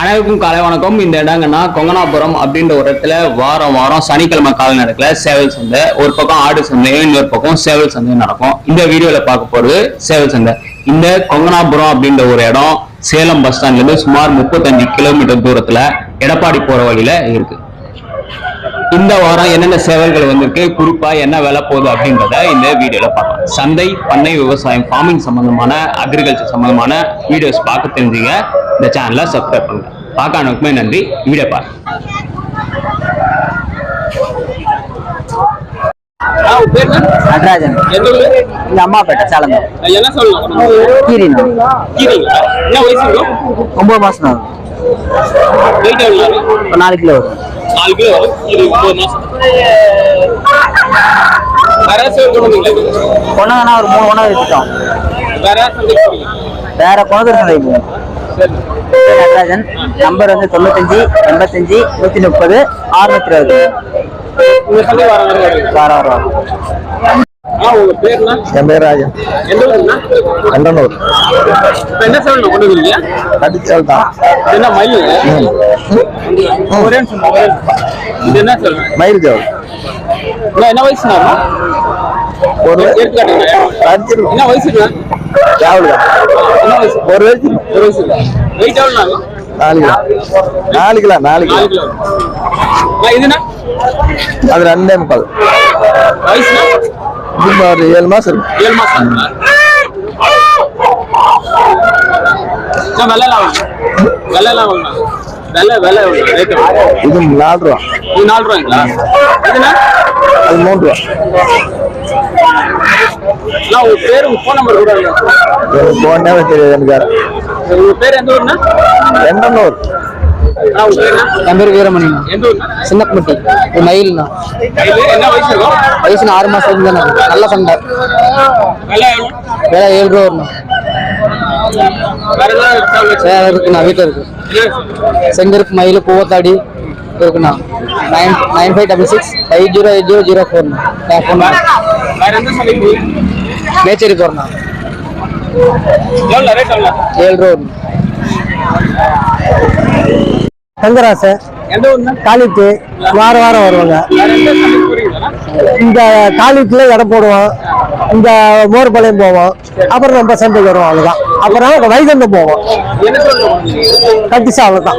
அனைவருக்கும் காலை வணக்கம். இந்த இடங்கன்னா கொங்கனாபுரம் அப்படின்ற ஒரு இடத்துல வாரம் வாரம் சனிக்கிழமை காலை நடக்கல சேவல் சந்தை ஒரு பக்கம் ஆடு சந்தையும் இன்னொரு பக்கம் சேவல் சந்தையும் நடக்கும். இந்த வீடியோல பார்க்க போறது சேவல் சந்தை. இந்த கொங்கனாபுரம் அப்படின்ற ஒரு இடம் சேலம் பஸ் ஸ்டாண்ட்ல இருந்து சுமார் முப்பத்தஞ்சு கிலோமீட்டர் தூரத்துல எடப்பாடி போற வழியில இருக்கு. இந்த வாரம் என்னென்ன சேவல்கள் வந்திருக்கு குறிப்பா என்ன வேலை போகுது அப்படின்றத இந்த வீடியோல பார்க்கலாம். சந்தை பண்ணை விவசாயம் ஃபார்மிங் சம்பந்தமான அக்ரிகல்ச்சர் சம்பந்தமான வீடியோஸ் பார்க்க தெரிஞ்சுங்க. இந்த சேனலை சப்ஸ்கிரைப் பண்ணுங்க. பார்க்கானவுக்குமே நன்றி. வீடியோ பாருங்க. நடராஜன். இங்க அம்மாப்பேட்டை சேலம் என்ன சொல்லலாம் கீரினா. கீரிங்களா என்ன வயசு ஒன்பது மாசம் தான் ஒரு நாலு கிலோ வரும். நாலு கிலோ வரும்? இது ஒன்பது மாசம். கொண்டாங்கன்னா ஒரு மூணு கொண்டா வச்சுட்டோம் வேற குணத்துல சந்தை போகும் நடராஜன். நம்பர் வந்து தொண்ணூத்தஞ்சு எண்பத்தஞ்சு நூத்தி முப்பது அறுநூத்தி இருபது. உங்க சந்தை வாரம் வர வருவீங்க வாரம் பேர்னா? என் பேர் ஊருண்ணா கண்டனூர். இப்போ என்ன சேவல் கொண்டு வந்தீங்க? கடிச்சல் தான். என்ன மயில்? ஒரே. இது என்ன சேவல் மயில் அண்ணா, என்ன வயசுண்ணா ஒரு என்ன வயசு ஒரு வயசு. ஒரு வயசு வெயிட் எவ்வளோண்ணா நாலு கிலோ. நாலு கிலோ. நாலு கிலோ. இதுண்ணா அது ரெண்டே முக்கால். ஒரு ஏழு மாசம் இருக்கும் ஏழு மாசம் இது நாலு ரூபா. இது நாலு ரூபாய்ங்களா இதுண்ணா அது மூணு ரூபா. உங்க பேர் உங்க ஃபோன் நம்பர் கூட? எனக்கு போனே தெரியாது எனக்கு உங்க பேர் எந்த ஊர்ண்ணா? எண்ணூர் என் பேர் வீரமணி. சின்னக்குமட்டி ஊர்ண்ணா சின்னப்பட்டி. மயில்ண்ணா இது வயசு ஆறு மாசம் தானே நல்ல சண்டை. வேலை ஏழு ரூபா வரணும். வேற வேலை இருக்குண்ணா வீட்டில் இருக்கு. செங்கருக்கு மயில் பூவத்தாடி இருக்குண்ணா. Nine nine five double six five zero eight zero zero ஃபோர்ண்ணா phone Mecheri போகிறண்ணா ஏழு ரூபா வரணும். தங்கராசு ஊர்ண்ணா? காலித்து வாரம் வாரம் வருவாங்க. இந்த காலித்துல இடம் போடுவோம். இந்த மோர்பாளையம் போவோம் அப்புறம் நம்ம சந்தைக்கு வருவோம் அவ்வளோதான் அப்புறம் வைகந்தம் போவோம் என்ன சொல்லுங்க கட்டி சாவம் தான்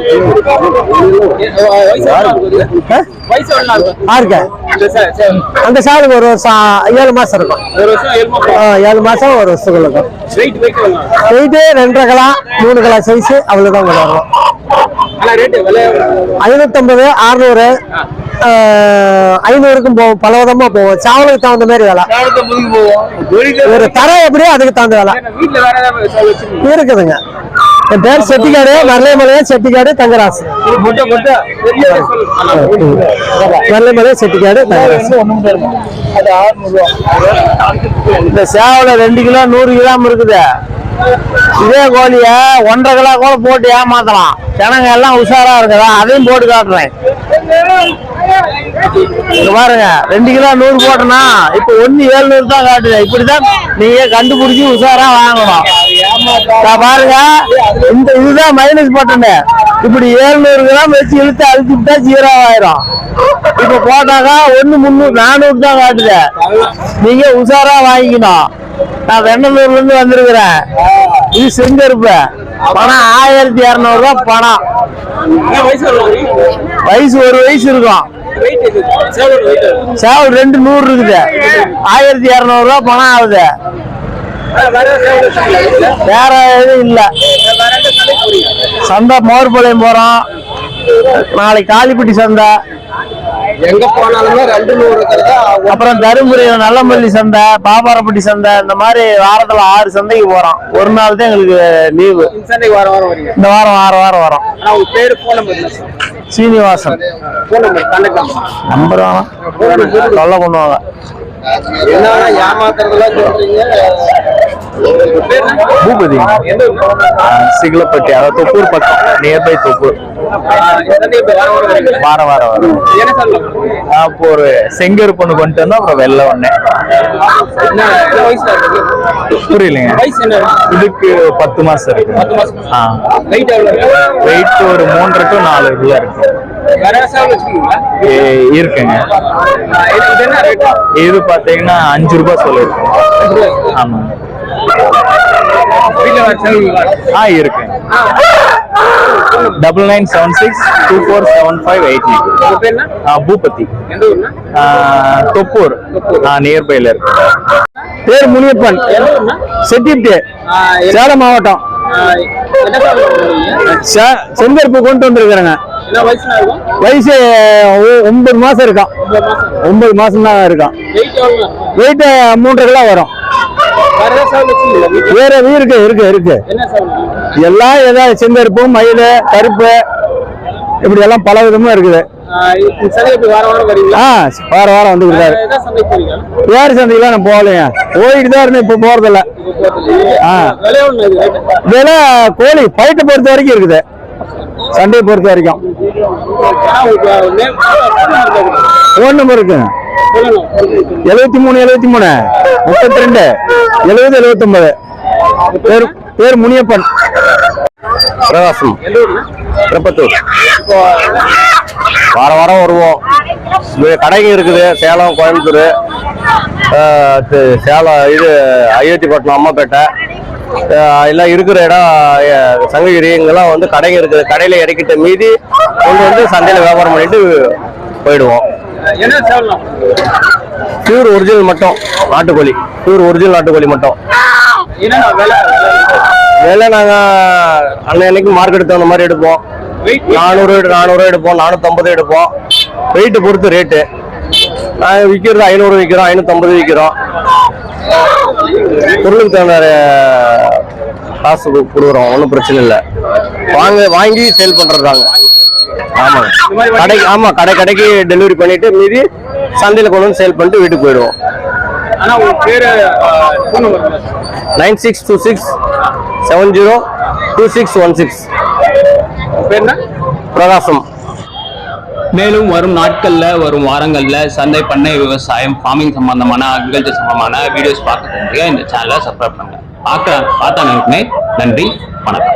வயசு எவ்வளோ ஆகுது? வயசு எவ்வளோ ஆகுது? ஆருக்க. அந்த சாலுக்கு ஒரு வருஷம் ஏழு மாசம் இருக்கும் ஏழு மாசம் ஒரு வருஷத்துக்குள்ள இருக்கும் வெயிட்டு ரெண்டரை கிலோ மூணு கிலோ சைஸ் அவ்வளோதான் வருவோம்? ஐநூத்தம்பது அறுநூறு ஐநூறுக்கும் போவோம் பல விதமா போவோம். சாவலுக்கு தகுந்த மாதிரி வேலை. ஒரு தரம் எப்படியோ அதுக்கு தகுந்த வேலை. இருக்குதுங்க. என் பேர் செட்டிக்காடு மரலைமலையா செட்டிக்காடு தங்கராசு. மரலைமலையா செட்டிக்காடு தங்கராசு. இந்த சேவல ரெண்டு கிலோ நூறு கிராம் இருக்குது. இதே கோழிய ஒன்றரை கிலோ கூட போட்டு ஏமாத்தலாம். ஜனங்க எல்லாம் உஷாரா இருக்குதா? அதையும் போட்டு காட்டுறேன். பாருங்க ரெண்டு கிலோ நூறு போட்டனா இப்ப ஒன்னு ஏழுநூறு தான் காட்டுது. இப்படிதான் நீங்க கண்டுபிடிச்சு உஷாரா வாங்கணும். பாருங்க இந்த இதுதான் மைனஸ் பட்டன் இப்படி ஏழுநூறு கிராம் வச்சு இழுத்து அழுத்திட்டா ஜீரோ ஆயிரும். இப்ப போட்டாக்கா ஒன்னு முந்நூறு நானூறு தான் காட்டுது. நீங்க உஷாரா வாங்கிக்கணும். நான் வெண்ணலூர்ல இருந்து வந்திருக்கிறேன். இது செங்கருப்பு. பணம் ஆயிரத்தி இருநூறு பணம். வயசு ஒரு வயசு இருக்கும். சேவல் ரெண்டு நூறு இருக்குது. ஆயிரத்தி இருநூறு ரூபாய் பணம் ஆகுது. வேற எதுவும் இல்ல. சந்தை மோர்பாளையம் போறோம். நாளைக்கு காளிப்பட்டி சந்தை. எங்க போனாலுமே ரெண்டு நூறு அப்புறம் தருமபுரி நல்லமல்லி சந்தை பாப்பாரப்பட்டி சந்தை இந்த மாதிரி வாரத்துல ஆறு சந்தைக்கு போறோம். ஒரு நாள் தான் எங்களுக்கு லீவு இந்த வாரம் வாரம் இந்த வாரம் வாரம் வாரம். வரோம் பேரு போன் சீனிவாசன். நம்பர் வேணாம் பண்ணுவாங்க. பூபதி. சிகிலப்பட்டி அதாவது தொப்பூர் பக்கம். நியர்பை தொப்பூர். வாரம் வாரம் வரும். அப்போ ஒரு செங்கரு பொண்ணு கொண்டு வந்தோம் அப்புறம் வெள்ளை ஒண்ணு. புரியலைங்க. இதுக்கு பத்து மாசம் இருக்கு. வெயிட் ஒரு மூன்று டு நாலு உள்ள இருக்கு. ஏ, இருக்குங்க. இது பாத்தீங்கன்னா அஞ்சு ரூபாய் சொல்லிருக்கோம் ஆமா. ஆ இருக்கு. Double nine seven six two four seven five eight nine Bhupathi. Thoppur. நியர்பைல இருக்கு. பேர் முனியப்பன். செட்டிப்டே சேலம் மாவட்டம். செ- செங்கற்பு கொண்டு வந்திருக்கிறேங்க. வயசு ஒன்பது மாசம் இருக்கான். ஒன்பது மாசம். தான் இருக்கான். வெயிட் மூன்றரை கிலோ வரும். வேற இது இருக்கு இருக்கு இருக்கு. எல்லாம் ஏதாவது செந்தருப்பும் மயில் கருப்பு இப்படி எல்லாம் பல விதமும் இருக்குது. ஆ வார வாரம் வந்துருக்காரு வேறு சந்தைக்கு நான் போகலையா. போயிட்டு தான் இருந்தேன் இப்போ போறதில்ல. ஆ. விலை கோழி பயிட்டை பொறுத்த வரைக்கும் இருக்குது. சண்டையை பொறுத்த வரைக்கும். ஃபோன் நம்பர் இருக்குங்க எழுபத்தி மூணு எழுபத்தி மூணு. முப்பத்தி ரெண்டு. எழுபது எழுபத்தொன்பது. பேர் பேர் முனியப்பன். பிரகாசம். திருப்பத்தூர். வாரம் வாரம் வருவோம். கடைகள் கடைங்க இருக்குது. சேலம் கோயம்புத்தூர். சேலம் இது ஐயோட்டிப்பட்டினம் அம்மாப்பேட்டை. எல்லாம் இருக்கிற இடம் சங்ககிரி இங்கெல்லாம் வந்து கடைங்க இருக்குது. கடையில் இறக்கிட்ட மீதி கொண்டு வந்து சந்தையில் வியாபாரம் பண்ணிட்டு போயிடுவோம். பியூர் ஒரிஜினல் மட்டும் நாட்டுக்கோழி பியூர் ஒரிஜினல் நாட்டுக்கோழி மட்டும். விலை? நாங்க அன்னைக்கு மார்க்கெட் தகுந்த மாதிரி எடுப்போம். நானூறு நானூறு எடுப்போம் நானூத்தம்பது எடுப்போம். வெயிட் பொறுத்து ரேட்டு நாங்கள் விற்கிறது ஐநூறு விற்கிறோம் ஐநூத்தம்பது விற்கிறோம். பொருளுக்கு தகுந்த காசு கொடுக்குறோம் ஒன்றும் பிரச்சனை இல்லை. வாங்க வாங்கி சேல் பண்றதாங்க ஆமாங்க கடை ஆமா கடை கடைக்கு டெலிவரி பண்ணிட்டு மீதி சந்தையில் கொண்டு வந்து சேல் பண்ணிட்டு வீட்டுக்கு போயிடுவோம். Nine six two six seven zero two six one six. Prakasam. மேலும் வரும் நாட்கள்ல வரும் வாரங்கள்ல சந்தை பண்ணை விவசாயம் ஃபார்மிங் சம்பந்தமான அக்ரிகல்ச்சர் சம்பந்தமான வீடியோஸ் பார்க்க இந்த சேனலை சப்ஸ்கிரைப் பண்ணுங்க. ஆக்கா ஆத்தா நன்றி வணக்கம்.